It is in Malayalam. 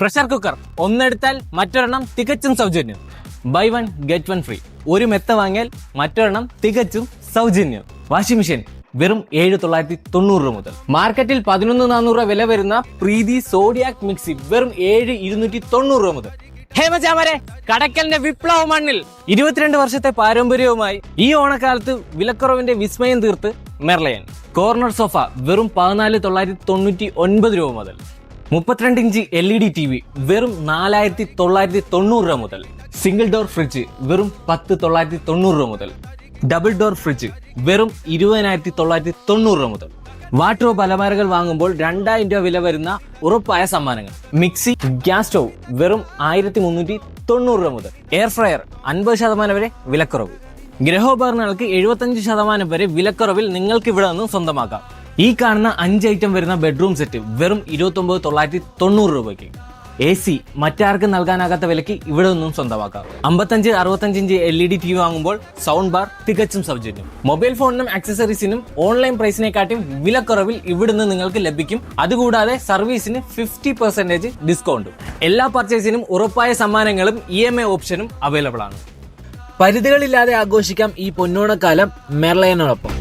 പ്രഷർ കുക്കർ ഒന്നെടുത്താൽ മറ്റൊരെണ്ണം തികച്ചും സൗജന്യം. Buy one get one free ഒരു മെത്ത വാങ്ങിയാൽ മറ്റൊരെണ്ണം തികച്ചും സൗജന്യം. വാഷിംഗ് മെഷീൻ വെറും ഏഴ് തൊള്ളായിരത്തി തൊണ്ണൂറ് രൂപ മുതൽ. മാർക്കറ്റിൽ പതിനൊന്ന് നാനൂറ് രൂപ വില വരുന്ന പ്രീതി സോഡിയാക് മിക്സി വെറും ഏഴ് ഇരുന്നൂറ്റി തൊണ്ണൂറ് രൂപ മുതൽ. ഹേമചാമരെ കടക്കലിന്റെ വിപ്ലവ മണ്ണിൽ ഇരുപത്തിരണ്ട് വർഷത്തെ പാരമ്പര്യവുമായി ഈ ഓണക്കാലത്ത് വിലക്കുറവിന്റെ വിസ്മയം തീർത്ത് മെർലയൻ. കോർണർ സോഫ വെറും പതിനാല് തൊള്ളായിരത്തി തൊണ്ണൂറ്റി ഒൻപത് രൂപ മുതൽ. മുപ്പത്തിരണ്ട് inch L E D T V വെറും നാലായിരത്തി തൊള്ളായിരത്തി തൊണ്ണൂറ് രൂപ മുതൽ. സിംഗിൾ ഡോർ ഫ്രിഡ്ജ് വെറും പത്ത് തൊള്ളായിരത്തി തൊണ്ണൂറ് രൂപ മുതൽ. ഡബിൾ ഡോർ ഫ്രിഡ്ജ് വെറും ഇരുപതിനായിരത്തി തൊള്ളായിരത്തി തൊണ്ണൂറ് രൂപ മുതൽ. വാട്രോപ്പ് പലമാരകൾ വാങ്ങുമ്പോൾ രണ്ടായിരം രൂപ വില വരുന്ന ഉറപ്പായ സമ്മാനങ്ങൾ. മിക്സി ഗ്യാസ് സ്റ്റോവ് വെറും ആയിരത്തി മുന്നൂറ്റി തൊണ്ണൂറ് രൂപ മുതൽ. എയർ ഫ്രയർ അൻപത് ശതമാനം വരെ വിലക്കുറവ്. ഗ്രഹോപകരണങ്ങൾക്ക് എഴുപത്തഞ്ച് ശതമാനം വരെ വിലക്കുറവിൽ നിങ്ങൾക്ക് ഇവിടെ നിന്നും സ്വന്തമാക്കാം. ഈ കാണുന്ന അഞ്ച് ഐറ്റം വരുന്ന ബെഡ്റൂം സെറ്റ് വെറും ഇരുപത്തി ഒമ്പത് തൊള്ളായിരത്തി തൊണ്ണൂറ് രൂപയ്ക്ക്. എ സി മറ്റാർക്കും നൽകാനാകാത്ത വിലയ്ക്ക് ഇവിടെ നിന്നും സ്വന്തമാക്കാം. അമ്പത്തഞ്ച് അറുപത്തഞ്ച് inch L E D T V വാങ്ങുമ്പോൾ സൗണ്ട് ബാർ തികച്ചും സൗജന്യം. മൊബൈൽ ഫോണിനും ആക്സസറീസിനും ഓൺലൈൻ പ്രൈസിനെക്കാട്ടും വിലക്കുറവിൽ ഇവിടുന്ന് നിങ്ങൾക്ക് ലഭിക്കും. അതുകൂടാതെ സർവീസിന് ഫിഫ്റ്റി പെർസെന്റേജ് ഡിസ്കൗണ്ടും എല്ലാ പർച്ചേസിനും ഉറപ്പായ സമ്മാനങ്ങളും ഇ എം ഐ ഓപ്ഷനും അവൈലബിൾ ആണ്. പരിധികളില്ലാതെ ആഘോഷിക്കാം ഈ പൊന്നോണക്കാലം മെർലയനോടൊപ്പം